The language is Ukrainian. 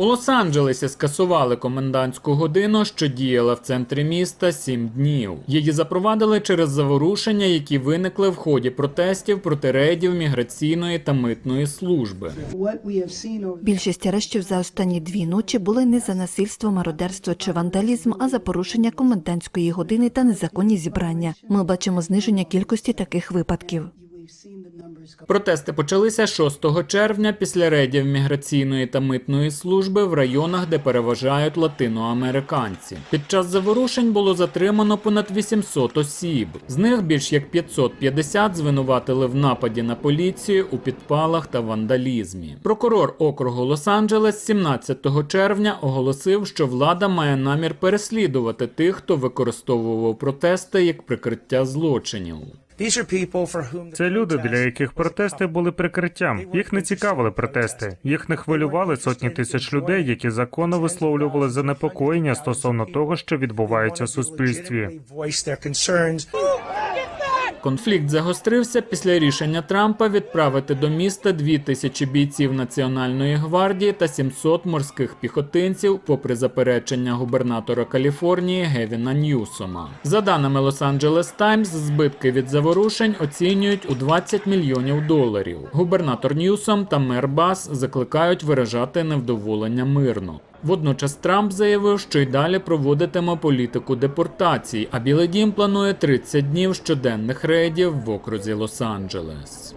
У Лос-Анджелесі скасували комендантську годину, що діяла в центрі міста сім днів. Її запровадили через заворушення, які виникли в ході протестів проти рейдів міграційної та митної служби. Більшість арештів за останні дві ночі були не за насильство, мародерство чи вандалізм, а за порушення комендантської години та незаконні зібрання. Ми бачимо зниження кількості таких випадків. Протести почалися 6 червня після рейдів міграційної та митної служби в районах, де переважають латиноамериканці. Під час заворушень було затримано понад 800 осіб. З них більш як 550 звинуватили в нападі на поліцію у підпалах та вандалізмі. Прокурор округу Лос-Анджелес 17 червня оголосив, що влада має намір переслідувати тих, хто використовував протести як прикриття злочинів. Це люди, для яких протести були прикриттям. Їх не цікавили протести. Їх не хвилювали сотні тисяч людей, які законно висловлювали занепокоєння стосовно того, що відбувається в суспільстві. Конфлікт загострився після рішення Трампа відправити до міста 2000 бійців Національної гвардії та 700 морських піхотинців, попри заперечення губернатора Каліфорнії Гевіна Ньюсома. За даними Лос-Анджелес Таймс, збитки від заворушень оцінюють у 20 мільйонів доларів. Губернатор Ньюсом та мер Бас закликають виражати невдоволення мирно. Водночас Трамп заявив, що й далі проводитиме політику депортацій, а Білий Дім планує 30 днів щоденних рейдів в окрузі Лос-Анджелес.